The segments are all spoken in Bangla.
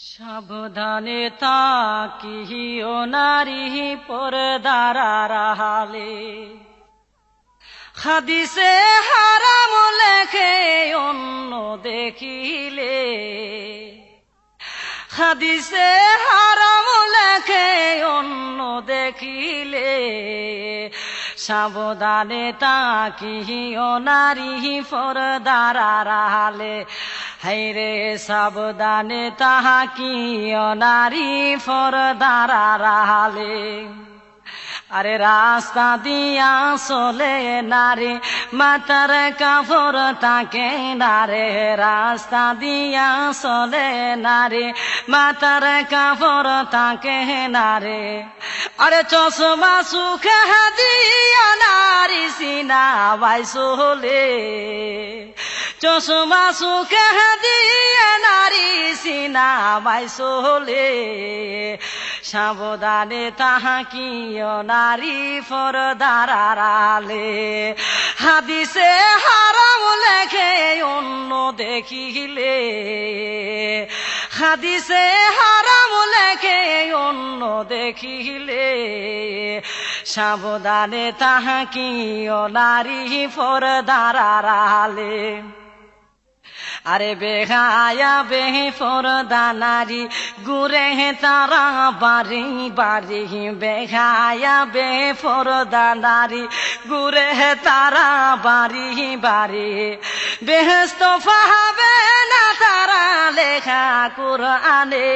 সাবধানে তাকিও নারী পরদারা রাহালে হাদিসে হারাম লেখে অন্য দেখিলে। হাদিসে হারাম লেখে অন্য দেখিলে। সাবধানে তাকিও নারী পরদারা রাহালে হাইরে সাবধানে তাহাকিও নারী পরদারা রাহালে? আরে রাস্তা দিয়া চলে নারে, মাতার কাপড় তাকে নারে রাস্তা দিয়া চলে নারে, মাতার কাপড় তাকে নারে আরে চশমা সুখে দিয়া নারী সিনা বাই চলে। চশমা সুখে দিয়ে নারী সিনা বাই চলে। সাবধানে তাহাকিও নারী ফরদারালে হাদিসে হারাম লেখে অন্য দেখিলে। হাদিসে হারাম লেখে অন্য দেখিলে। সাবধানে তাহাকিও নারী ফরদারালে আরে বেহায়া বেহে ফরদা নারী গুরে তারা বাড়ি বাড়ি, বেহায়া বে ফরদা নারী গুরে তারা বাড়ি বাড়ি। বেহস্ত ফাহাবে না তারা লেখা কুরআনে।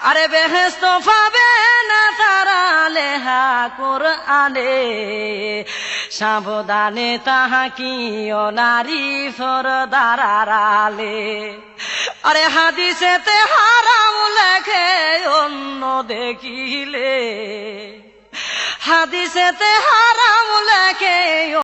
আরে বেহেস্ত পাবে না তারা কোরআনে সাবধানে তাহা কি ও নারী ফরদারালে। আরে হাদিসেতে হারাম লেখে অন্য দেখিলে। হাদিসেতে হারাম লেখে